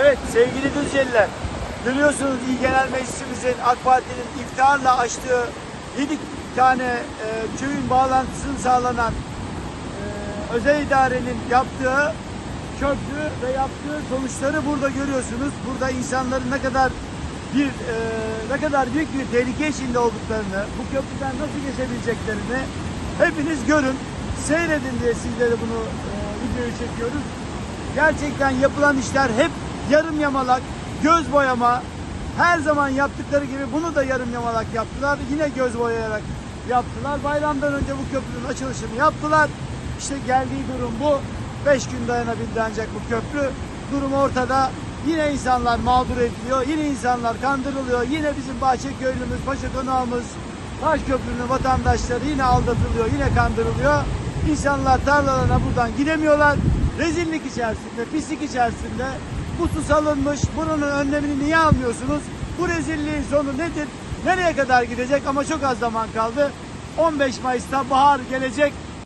Evet sevgili Düzceliler, görüyorsunuz İl Genel Meclisimizin AK Parti'nin iftiharla açtığı 7 tane e, köyün bağlantısını sağlanan e, özel idarenin yaptığı köprü ve yaptığı sonuçları burada görüyorsunuz. Burada insanların ne kadar bir e, ne kadar büyük bir tehlike içinde olduklarını, bu köprüden nasıl geçebileceklerini hepiniz görün, seyredin diye sizlere bunu e, videoyu çekiyoruz. Gerçekten yapılan işler hep yarım yamalak, göz boyama. Her zaman yaptıkları gibi bunu da yarım yamalak yaptılar. Yine göz boyayarak yaptılar. Bayramdan önce bu köprünün açılışını yaptılar. İşte geldiği durum bu. Beş gün dayanabildi ancak bu köprü. Durum ortada. Yine insanlar mağdur ediliyor. Yine insanlar kandırılıyor. Yine bizim Bahçeköylümüz, Paşa Konağımız, Taşköprü'nün vatandaşları yine aldatılıyor. Yine kandırılıyor. İnsanlar tarlalarına buradan gidemiyorlar. Rezillik içerisinde, pislik içerisinde bu su salınmış. Bunun önlemini niye almıyorsunuz? Bu rezilliğin sonu nedir? Nereye kadar gidecek? Ama çok az zaman kaldı. 15 Mayıs'ta bahar gelecek.